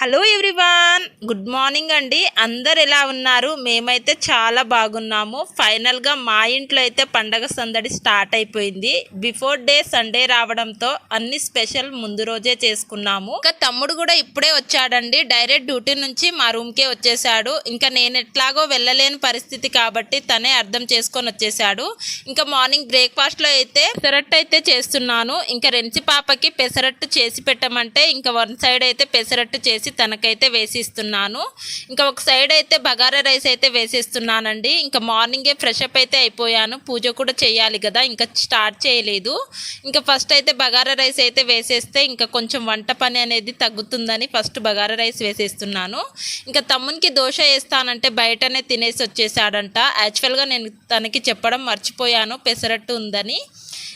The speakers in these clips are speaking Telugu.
హలో ఎవ్రీవాన్ గుడ్ మార్నింగ్ అండి. అందరు ఎలా ఉన్నారు? మేమైతే చాలా బాగున్నాము. ఫైనల్గా మా ఇంట్లో అయితే పండగ సందడి స్టార్ట్ అయిపోయింది. బిఫోర్ డే సండే రావడంతో అన్ని స్పెషల్ ముందు రోజే చేసుకున్నాము. ఇంకా తమ్ముడు కూడా ఇప్పుడే వచ్చాడండి. డైరెక్ట్ డ్యూటీ నుంచి మా రూమ్కే వచ్చేసాడు ఇంకా నేను ఎట్లాగో వెళ్ళలేని పరిస్థితి కాబట్టి తనే అర్థం చేసుకొని వచ్చేసాడు ఇంకా మార్నింగ్ బ్రేక్ఫాస్ట్లో అయితే పెసరట్టు అయితే చేస్తున్నాను. ఇంకా రెంచి పాపకి పెసరట్టు చేసి పెట్టమంటే ఇంకా వన్ సైడ్ అయితే పెసరట్టు చేసి తనకైతే వేసిస్తున్నాను. ఇంకా ఒక సైడ్ అయితే బగారా రైస్ అయితే వేసిస్తున్నానండి. ఇంకా మార్నింగే ఫ్రెష్ అప్ అయితే అయిపోయాను. పూజ కూడా చేయాలి కదా ఇంకా స్టార్ట్ చేయలేదు. ఇంకా ఫస్ట్ అయితే బగారా రైస్ అయితే వేసేస్తే ఇంకా కొంచెం వంట పని అనేది తగ్గుతుందని ఫస్ట్ బగారా రైస్ వేసేస్తున్నాను. ఇంకా తమ్మునికి దోశ వేస్తానంటే బయటనే తినేసి వచ్చేసాడంట. యాక్చువల్గా నేను తనకి చెప్పడం మర్చిపోయాను పెసరట్టు ఉందని.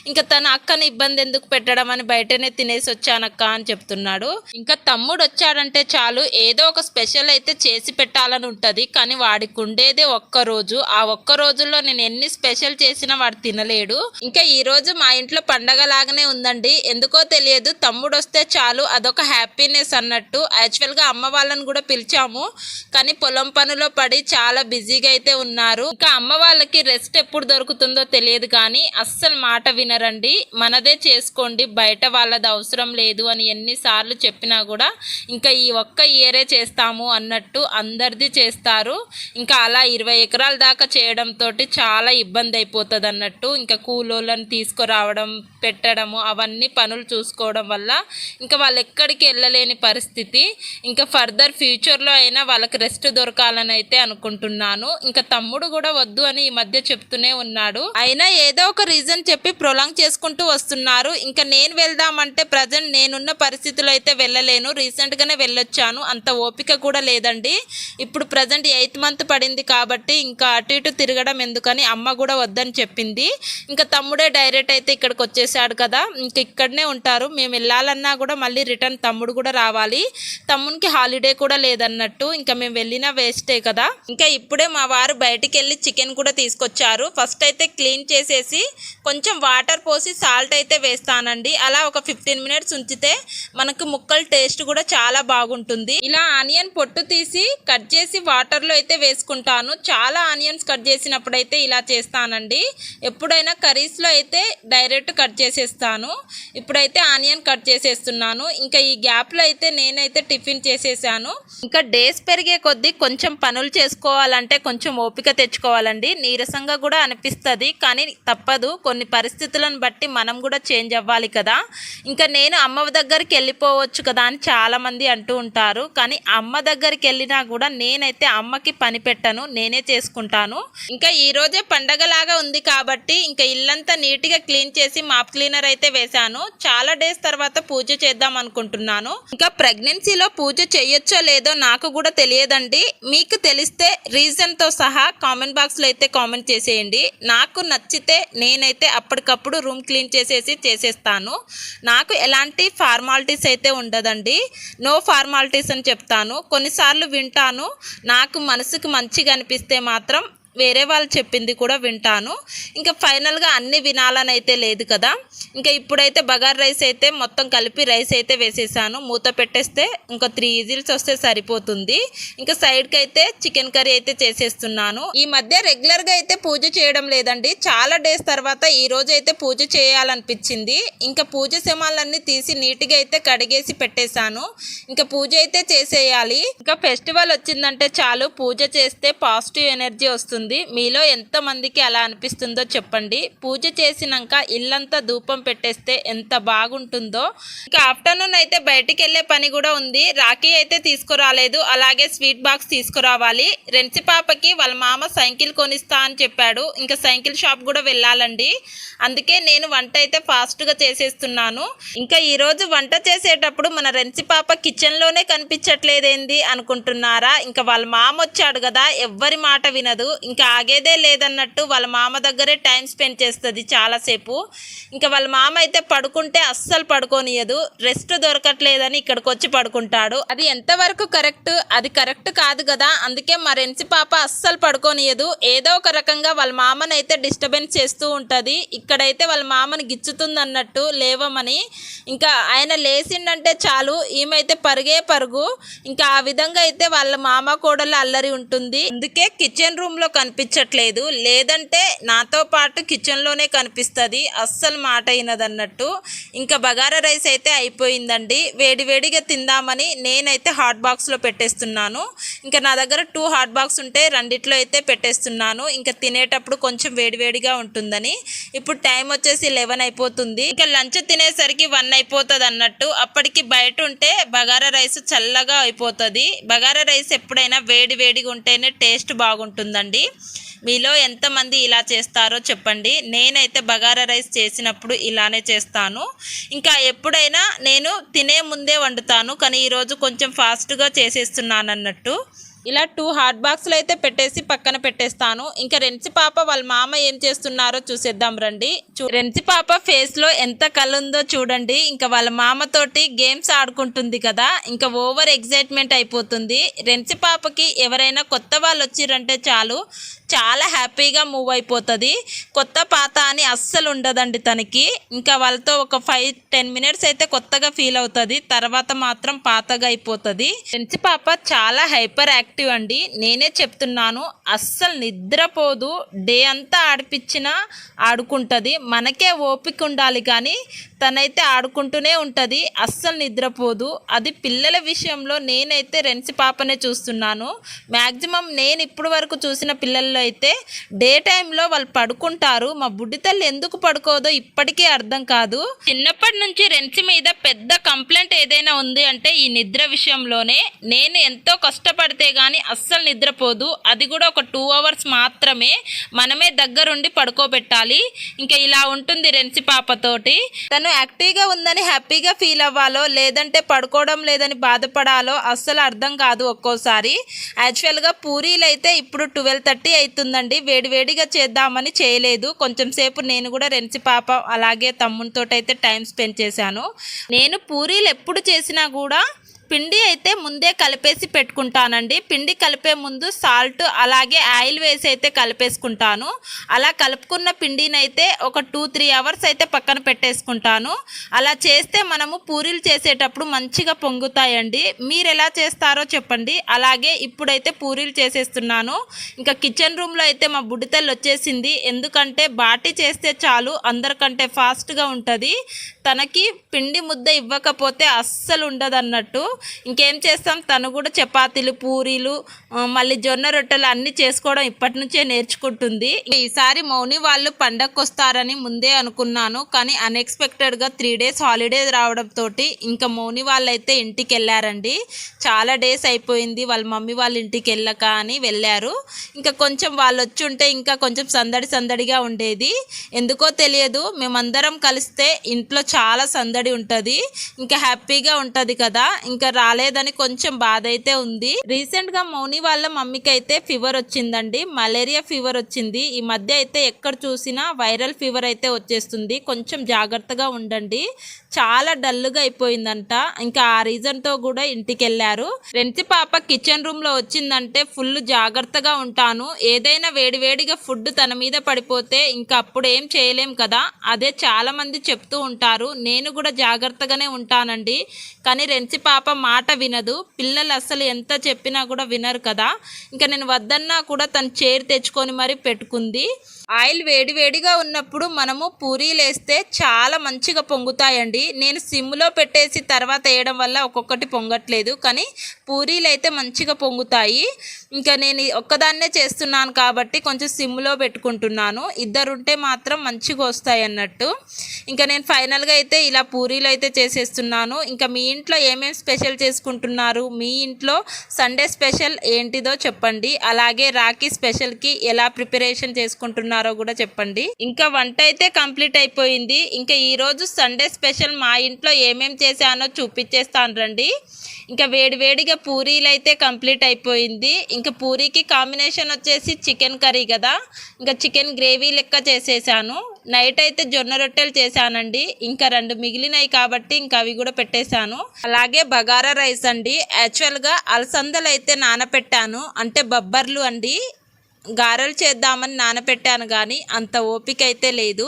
ఇంకా తన అక్కని ఇబ్బంది ఎందుకు పెట్టడం అని బయటనే తినేసి వచ్చానక్క అని చెప్తున్నాడు. ఇంకా తమ్ముడు వచ్చాడంటే చాలు ఏదో ఒక స్పెషల్ అయితే చేసి పెట్టాలని ఉంటుంది కానీ వాడికి ఉండేదే ఒక్క రోజు. ఆ ఒక్క రోజుల్లో నేను ఎన్ని స్పెషల్ చేసినా వాడు తినలేడు. ఇంకా ఈ రోజు మా ఇంట్లో పండగ లాగానే ఉందండి. ఎందుకో తెలియదు తమ్ముడు వస్తే చాలు అదొక హ్యాపీనెస్ అన్నట్టు. యాక్చువల్గా అమ్మ వాళ్ళని కూడా పిలిచాము కానీ పొలం పనులో పడి చాలా బిజీగా అయితే ఉన్నారు. ఇంకా అమ్మ వాళ్ళకి రెస్ట్ ఎప్పుడు దొరుకుతుందో తెలియదు కానీ అస్సలు మాట తినరండి మనదే చేసుకోండి. బయట వాళ్ళది అవసరం లేదు అని ఎన్నిసార్లు చెప్పినా కూడా ఇంకా ఈ ఒక్క ఇయరే చేస్తాము అన్నట్టు అందరిది చేస్తారు. ఇంకా అలా ఇరవై ఎకరాల దాకా చేయడంతో చాలా ఇబ్బంది అయిపోతుంది అన్నట్టు ఇంకా కూలోళ్ళని తీసుకురావడం పెట్టడము అవన్నీ పనులు చూసుకోవడం వల్ల ఇంకా వాళ్ళు ఎక్కడికి వెళ్ళలేని పరిస్థితి. ఇంకా ఫర్దర్ ఫ్యూచర్లో అయినా వాళ్ళకి రెస్ట్ దొరకాలని అయితే అనుకుంటున్నాను. ఇంకా తమ్ముడు కూడా వద్దు అని ఈ మధ్య చెప్తూనే ఉన్నాడు. అయినా ఏదో ఒక రీజన్ చెప్పి ప్రొలాంగ్ చేసుకుంటూ వస్తున్నారు. ఇంకా నేను వెళ్దామంటే ప్రజెంట్ నేనున్న పరిస్థితులు అయితే వెళ్ళలేను. రీసెంట్గానే వెళ్ళొచ్చాను. అంత ఓపిక కూడా లేదండి. ఇప్పుడు ప్రజెంట్ ఎయిత్ మంత్ పడింది కాబట్టి ఇంకా అటు ఇటు తిరగడం ఎందుకని అమ్మ కూడా వద్దని చెప్పింది. ఇంకా తమ్ముడే డైరెక్ట్ అయితే ఇక్కడికి చేశాడు కదా ఇంక ఇక్కడనే ఉంటారు. మేము వెళ్ళాలన్నా కూడా మళ్ళీ రిటర్న్ తమ్ముడు కూడా రావాలి. తమ్మునికి హాలిడే కూడా లేదన్నట్టు ఇంకా మేము వెళ్ళినా వేస్టే కదా. ఇంకా ఇప్పుడే మా వారు బయటికి వెళ్ళి చికెన్ కూడా తీసుకొచ్చారు. ఫస్ట్ అయితే క్లీన్ చేసేసి కొంచెం వాటర్ పోసి సాల్ట్ అయితే వేస్తానండి. అలా ఒక ఫిఫ్టీన్ మినిట్స్ ఉంచితే మనకు ముక్కలు టేస్ట్ కూడా చాలా బాగుంటుంది. ఇలా ఆనియన్ పొట్టు తీసి కట్ చేసి వాటర్లో అయితే వేసుకుంటాను. చాలా ఆనియన్స్ కట్ చేసినప్పుడు అయితే ఇలా చేస్తానండి. ఎప్పుడైనా కర్రీస్లో అయితే డైరెక్ట్ కట్ చేసేస్తాను. ఇప్పుడైతే ఆనియన్ కట్ చేసేస్తున్నాను. ఇంకా ఈ గ్యాప్లో అయితే నేనైతే టిఫిన్ చేసేసాను. ఇంకా డేస్ పెరిగే కొద్దీ కొంచెం పనులు చేసుకోవాలంటే కొంచెం ఓపిక తెచ్చుకోవాలండి. నీరసంగా కూడా అనిపిస్తుంది కానీ తప్పదు. కొన్ని పరిస్థితులను బట్టి మనం కూడా చేంజ్ అవ్వాలి కదా. ఇంకా నేను అమ్మ దగ్గరికి వెళ్ళిపోవచ్చు కదా అని చాలామంది అంటూ ఉంటారు. కానీ అమ్మ దగ్గరికి వెళ్ళినా కూడా నేనైతే అమ్మకి పని పెట్టను నేనే చేసుకుంటాను. ఇంకా ఈరోజే పండగలాగా ఉంది కాబట్టి ఇంకా ఇల్లంతా నీట్గా క్లీన్ చేసి మాప్ క్లీనర్ అయితే వేశాను. చాలా డేస్ తర్వాత పూజ చేద్దాం అనుకుంటున్నాను. ఇంకా ప్రెగ్నెన్సీలో పూజ చేయొచ్చో లేదో నాకు కూడా తెలియదండి. మీకు తెలిస్తే రీజన్తో సహా కామెంట్ బాక్స్లో అయితే కామెంట్ చేసేయండి. నాకు నచ్చితే నేనైతే అప్పటికప్పుడు రూమ్ క్లీన్ చేసేసి చేసేస్తాను. నాకు ఎలాంటి ఫార్మాలిటీస్ అయితే ఉండదండి. నో ఫార్మాలిటీస్ అని చెప్తాను. కొన్నిసార్లు వింటాను. నాకు మనసుకు మంచిగా అనిపిస్తే మాత్రం వేరే వాళ్ళు చెప్పింది కూడా వింటాను. ఇంకా ఫైనల్గా అన్ని వినాలని అయితే లేదు కదా. ఇంకా ఇప్పుడైతే బగార్ రైస్ అయితే మొత్తం కలిపి రైస్ అయితే వేసేసాను. మూత పెట్టేస్తే ఇంకా త్రీ ఈజిల్స్ వస్తే సరిపోతుంది. ఇంకా సైడ్కి అయితే చికెన్ కర్రీ అయితే చేసేస్తున్నాను. ఈ మధ్య రెగ్యులర్గా అయితే పూజ చేయడం లేదండి. చాలా డేస్ తర్వాత ఈ రోజు అయితే పూజ చేయాలనిపించింది. ఇంకా పూజ సమాలన్నీ తీసి నీట్గా అయితే కడిగేసి పెట్టేశాను. ఇంకా పూజ అయితే చేసేయాలి. ఇంకా ఫెస్టివల్ వచ్చిందంటే చాలు. పూజ చేస్తే పాజిటివ్ ఎనర్జీ వస్తుంది. మీలో ఎంతమందికి అలా అనిపిస్తుందో చెప్పండి. పూజ చేసినాక ఇల్లంతా ధూపం పెట్టేస్తే ఎంత బాగుంటుందో. ఇంకా ఆఫ్టర్నూన్ అయితే బయటికి వెళ్ళే పని కూడా ఉంది. రాఖీ అయితే తీసుకురాలేదు. అలాగే స్వీట్ బాక్స్ తీసుకురావాలి. రెంచి పాపకి వాళ్ళ మామ సైకిల్ కొనిస్తా అని చెప్పాడు. ఇంకా సైకిల్ షాప్ కూడా వెళ్ళాలండి. అందుకే నేను వంట అయితే ఫాస్ట్గా చేసేస్తున్నాను. ఇంకా ఈరోజు వంట చేసేటప్పుడు మన రెంచి పాప కిచెన్లోనే కనిపించట్లేదేంది అనుకుంటున్నారా? ఇంకా వాళ్ళ మామ వచ్చాడు కదా ఎవ్వరి మాట వినదు. ఇంకా ఆగేదే లేదన్నట్టు వాళ్ళ మామ దగ్గరే టైం స్పెండ్ చేస్తుంది చాలాసేపు. ఇంకా వాళ్ళ మామ అయితే పడుకుంటే అస్సలు పడుకోనియదు రెస్ట్ దొరకట్లేదని ఇక్కడికి వచ్చి పడుకుంటాడు. అది ఎంతవరకు కరెక్ట్? అది కరెక్ట్ కాదు కదా. అందుకే మా రెన్సి పాప అస్సలు పడుకోనియదు ఏదో ఒక రకంగా వాళ్ళ మామని అయితే డిస్టర్బెన్స్ చేస్తూ ఉంటుంది. ఇక్కడైతే వాళ్ళ మామని గిచ్చుతుంది అన్నట్టు లేవమని. ఇంకా ఆయన లేచిండంటే చాలు ఈమె పరుగే పరుగు. ఇంకా ఆ విధంగా అయితే వాళ్ళ మామ కోడలు అల్లరి ఉంటుంది. అందుకే కిచెన్ రూమ్లో కనిపించట్లేదు. లేదంటే నాతో పాటు కిచెన్లోనే కనిపిస్తుంది. అస్సలు మాట అయినదన్నట్టు ఇంకా బగారా రైస్ అయితే అయిపోయిందండి. వేడివేడిగా తిందామని నేనైతే హాట్ బాక్స్లో పెట్టేస్తున్నాను. ఇంకా నా దగ్గర టూ హాట్ బాక్స్ ఉంటే రెండిట్లో అయితే పెట్టేస్తున్నాను. ఇంకా తినేటప్పుడు కొంచెం వేడివేడిగా ఉంటుందని. ఇప్పుడు టైం వచ్చేసి లెవెన్ అయిపోతుంది. ఇంకా లంచ్ తినేసరికి వన్ అయిపోతుంది అన్నట్టు అప్పటికి బయట ఉంటే బగారా రైస్ చల్లగా అయిపోతుంది. బగారా రైస్ ఎప్పుడైనా వేడి వేడిగా ఉంటేనే టేస్ట్ బాగుంటుందండి. మీలో ఎంతమంది ఇలా చేస్తారో చెప్పండి. నేనైతే బగారా రైస్ చేసినప్పుడు ఇలానే చేస్తాను. ఇంకా ఎప్పుడైనా నేను తినే ముందే వండుతాను. కానీ ఈరోజు కొంచెం ఫాస్ట్గా చేసేస్తున్నాను అన్నట్టు ఇలా టూ హాట్ బాక్స్లు అయితే పెట్టేసి పక్కన పెట్టేస్తాను. ఇంకా రెన్సి పాప వాళ్ళ మామ ఏం చేస్తున్నారో చూసేద్దాం రండి. చూ రెన్సి పాప ఫేస్లో ఎంత కలుందో చూడండి. ఇంకా వాళ్ళ మామతోటి గేమ్స్ ఆడుకుంటుంది కదా ఇంకా ఓవర్ ఎగ్జైట్మెంట్ అయిపోతుంది. రెన్సి పాపకి ఎవరైనా కొత్త వాళ్ళు వచ్చిరంటే చాలు. చాలా హ్యాపీగా మూవ్ అయిపోతుంది. కొత్త పాత అని అస్సలు ఉండదండి తనకి. ఇంకా వాళ్ళతో ఒక ఫైవ్ టెన్ మినిట్స్ అయితే కొత్తగా ఫీల్ అవుతుంది. తర్వాత మాత్రం పాతగా అయిపోతుంది. ఫ్రెండ్స్ పాప చాలా హైపర్ యాక్టివ్ అండి. నేనే చెప్తున్నాను అస్సలు నిద్రపోదు. డే అంతా ఆడిపించినా ఆడుకుంటుంది. మనకే ఓపిక ఉండాలి కానీ తనైతే ఆడుకుంటూనే ఉంటుంది అస్సలు నిద్రపోదు. అది పిల్లల విషయంలో నేనైతే రెన్సి పాపనే చూస్తున్నాను. మ్యాక్సిమం నేను ఇప్పుడు వరకు చూసిన పిల్లల్లో అయితే డే టైంలో వాళ్ళు పడుకుంటారు. మా బుడ్డి తల్లి ఎందుకు పడుకోదో ఇప్పటికీ అర్థం కాదు. చిన్నప్పటి నుంచి రెన్సి మీద పెద్ద కంప్లైంట్ ఏదైనా ఉంది అంటే ఈ నిద్ర విషయంలోనే నేను ఎంతో కష్టపడితే కానీ అస్సలు నిద్రపోదు. అది కూడా ఒక టూ అవర్స్ మాత్రమే మనమే దగ్గరుండి పడుకోబెట్టాలి. ఇంకా ఇలా ఉంటుంది రెన్సి పాపతోటి. తను యాక్టివ్గా ఉందని హ్యాపీగా ఫీల్ అవ్వాలో లేదంటే పడుకోవడం లేదని బాధపడాలో అస్సలు అర్థం కాదు ఒక్కోసారి. యాక్చువల్గా పూరీలు అయితే ఇప్పుడు ట్వెల్వ్ థర్టీ అవుతుందండి. వేడివేడిగా చేద్దామని చేయలేదు. కొంచెం సేపు నేను కూడా రెన్సి పాప అలాగే తమ్మునితో అయితే టైం స్పెండ్ చేశాను. నేను పూరీలు ఎప్పుడు చేసినా కూడా పిండి అయితే ముందే కలిపేసి పెట్టుకుంటానండి. పిండి కలిపే ముందు సాల్ట్ అలాగే ఆయిల్ వేసి అయితే కలిపేసుకుంటాను. అలా కలుపుకున్న పిండిని అయితే ఒక టూ త్రీ అవర్స్ అయితే పక్కన పెట్టేసుకుంటాను. అలా చేస్తే మనము పూరీలు చేసేటప్పుడు మంచిగా పొంగుతాయండి. మీరు ఎలా చేస్తారో చెప్పండి. అలాగే ఇప్పుడైతే పూరీలు చేసేస్తున్నాను. ఇంకా కిచెన్ రూమ్లో అయితే మా బుడ్డితల్లి వచ్చేసింది. ఎందుకంటే బాటి చేస్తే చాలు అందరికంటే ఫాస్ట్గా ఉంటుంది. తనకి పిండి ముద్ద ఇవ్వకపోతే అస్సలు ఉండదు అన్నట్టు ఇంకేం చేస్తాం? తను కూడా చపాతీలు పూరీలు మళ్ళీ జొన్న రొట్టెలు అన్నీ చేసుకోవడం ఇప్పటి నుంచే నేర్చుకుంటుంది. ఈసారి మౌని వాళ్ళు పండగకు వస్తారని ముందే అనుకున్నాను కానీ అన్ఎక్స్పెక్టెడ్గా త్రీ డేస్ హాలిడే రావడంతో ఇంకా మౌని వాళ్ళైతే ఇంటికి వెళ్ళారండి చాలా డేస్ అయిపోయింది వాళ్ళ మమ్మీ వాళ్ళ ఇంటికి వెళ్ళక అని వెళ్ళారు. ఇంకా కొంచెం వాళ్ళు వచ్చి ఉంటే ఇంకా కొంచెం సందడి సందడిగా ఉండేది. ఎందుకో తెలియదు మేమందరం కలిస్తే ఇంట్లో చాలా సందడి ఉంటుంది. ఇంకా హ్యాపీగా ఉంటుంది కదా. ఇంకా రాలేదని కొంచెం బాధ అయితే ఉంది. రీసెంట్గా మౌని వాళ్ళ మమ్మీకి అయితే ఫీవర్ వచ్చిందండి. మలేరియా ఫీవర్ వచ్చింది. ఈ మధ్య అయితే ఎక్కడ చూసినా వైరల్ ఫీవర్ అయితే వచ్చేస్తుంది. కొంచెం జాగ్రత్తగా ఉండండి. చాలా డల్గా అయిపోయిందంట. ఇంకా ఆ రీజన్తో కూడా ఇంటికి వెళ్ళారు రెంటి పాప కిచెన్ రూమ్లో వచ్చిందంటే ఫుల్ జాగ్రత్తగా ఉంటాను. ఏదైనా వేడివేడిగా ఫుడ్ తన మీద పడిపోతే ఇంకా అప్పుడు ఏం చేయలేం కదా. అదే చాలా మంది చెప్తూ ఉంటారు. నేను కూడా జాగ్రత్తగానే ఉంటానండి. కానీ రెంచి పాప మాట వినదు. పిల్లలు అసలు ఎంత చెప్పినా కూడా వినరు కదా. ఇంకా నేను వద్దన్నా కూడా తను చైర్ తెచ్చుకొని మరి పెట్టుకుంది. ఆయిల్ వేడి వేడిగా ఉన్నప్పుడు మనము పూరీలు వేస్తే చాలా మంచిగా పొంగుతాయండి. నేను సిమ్లో పెట్టేసి తర్వాత వేయడం వల్ల ఒక్కొక్కటి పొంగట్లేదు. కానీ పూరీలు అయితే మంచిగా పొంగుతాయి. ఇంకా నేను ఒక్కదాన్నే చేస్తున్నాను కాబట్టి కొంచెం సిమ్లో పెట్టుకుంటున్నాను. ఇద్దరుంటే మాత్రం మంచిగా వస్తాయి అన్నట్టు. ఇంకా నేను ఫైనల్గా అయితే ఇలా పూరీలు అయితే చేసేస్తున్నాను. ఇంకా మీ ఇంట్లో ఏమేమి స్పెషల్ చేసుకుంటున్నారు? మీ ఇంట్లో సండే స్పెషల్ ఏంటిదో చెప్పండి. అలాగే రాఖీ స్పెషల్కి ఎలా ప్రిపరేషన్ చేసుకుంటున్నారు? చేసుకున్నారో కూడా చెప్పండి. ఇంకా వంట అయితే కంప్లీట్ అయిపోయింది. ఇంకా ఈ రోజు సండే స్పెషల్ మా ఇంట్లో ఏమేం చేశానో చూపించేస్తాను రండి. ఇంకా వేడివేడిగా పూరీలు అయితే కంప్లీట్ అయిపోయింది. ఇంకా పూరీకి కాంబినేషన్ వచ్చేసి చికెన్ కర్రీ కదా. ఇంకా చికెన్ గ్రేవీ లెక్క చేసేసాను. నైట్ అయితే జొన్న రొట్టెలు చేశానండి. ఇంకా రెండు మిగిలినాయి కాబట్టి ఇంకా అవి కూడా పెట్టేశాను. అలాగే బగారా రైస్ అండి. యాక్చువల్గా అలసందలు అయితే నానపెట్టాను. అంటే బొబ్బర్లు అండి. గారెలు చేద్దామని నానపెట్టాను కానీ అంత ఓపిక అయితే లేదు.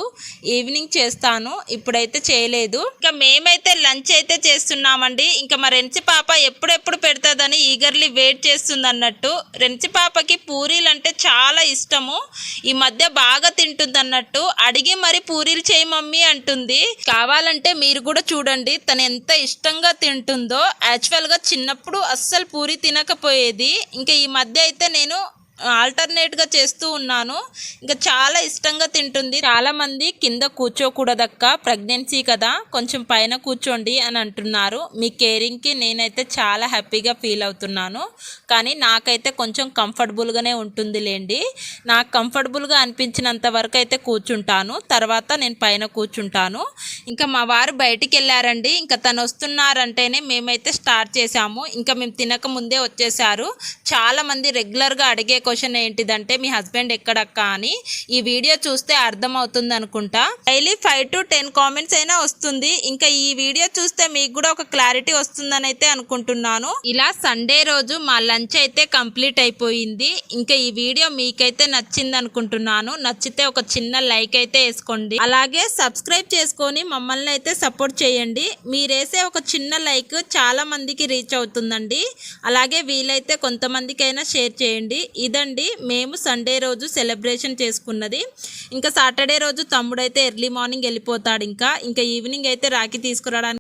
ఈవినింగ్ చేస్తాను ఇప్పుడైతే చేయలేదు. ఇంకా మేమైతే లంచ్ అయితే చేస్తున్నామండి. ఇంకా మా రెంచి పాప ఎప్పుడెప్పుడు పెడతాదని ఈగర్లీ వెయిట్ చేస్తుంది అన్నట్టు రెంచి పాపకి పూరీలు అంటే చాలా ఇష్టము. ఈ మధ్య బాగా తింటుంది అన్నట్టు అడిగి మరి పూరీలు చేయి మమ్మీ అంటుంది. కావాలంటే మీరు కూడా చూడండి తను ఎంత ఇష్టంగా తింటుందో. యాక్చువల్గా చిన్నప్పుడు అస్సలు పూరి తినకపోయేది. ఇంకా ఈ మధ్య అయితే నేను ఆల్టర్నేట్గా చేస్తూ ఉన్నాను. ఇంకా చాలా ఇష్టంగా తింటుంది. చాలామంది కింద కూర్చోకూడదక్క ప్రెగ్నెన్సీ కదా కొంచెం పైన కూర్చోండి అని అంటున్నారు. మీ కేరింగ్కి నేనైతే చాలా హ్యాపీగా ఫీల్ అవుతున్నాను. కానీ నాకైతే కొంచెం కంఫర్టబుల్గానే ఉంటుంది లేండి. నాకు కంఫర్టబుల్గా అనిపించినంత వరకు అయితే కూర్చుంటాను. తర్వాత నేను పైన కూర్చుంటాను. ఇంకా మా వారు బయటికి వెళ్ళారండి. ఇంకా తను వస్తున్నారంటేనే మేమైతే స్టార్ట్ చేసాము ఇంకా మేము తినక ముందే వచ్చేసారు చాలా మంది అడిగే క్వశ్చన్ ఏంటిదంటే మీ హస్బెండ్ ఎక్కడక్క? అని ఈ వీడియో చూస్తే అర్థమవుతుంది అనుకుంటా daily five to ten comments అయినా వస్తుంది. ఇంకా ఈ వీడియో చూస్తే మీకు కూడా ఒక క్లారిటీ వస్తుందని అయితే అనుకుంటున్నాను. ఇలా సండే రోజు మా లంచ్ అయితే కంప్లీట్ అయిపోయింది. ఇంకా ఈ వీడియో మీకైతే నచ్చింది అనుకుంటున్నాను నచ్చితే ఒక చిన్న లైక్ అయితే వేసుకోండి. అలాగే సబ్స్క్రైబ్ చేసుకొని మమ్మల్ని అయితే సపోర్ట్ చేయండి. మీరేసే ఒక చిన్న లైక్ చాలా మందికి రీచ్ అవుతుందండి. అలాగే వీలైతే కొంతమందికైనా షేర్ చేయండి. ఇదండి మేము సండే రోజు సెలబ్రేషన్ చేసుకున్నది. ఇంకా సాటర్డే రోజు తమ్ముడైతే ఎర్లీ మార్నింగ్ వెళ్ళిపోతాడు ఇంకా. ఇంకా ఈవినింగ్ అయితే రాఖీ తీసుకురావడానికి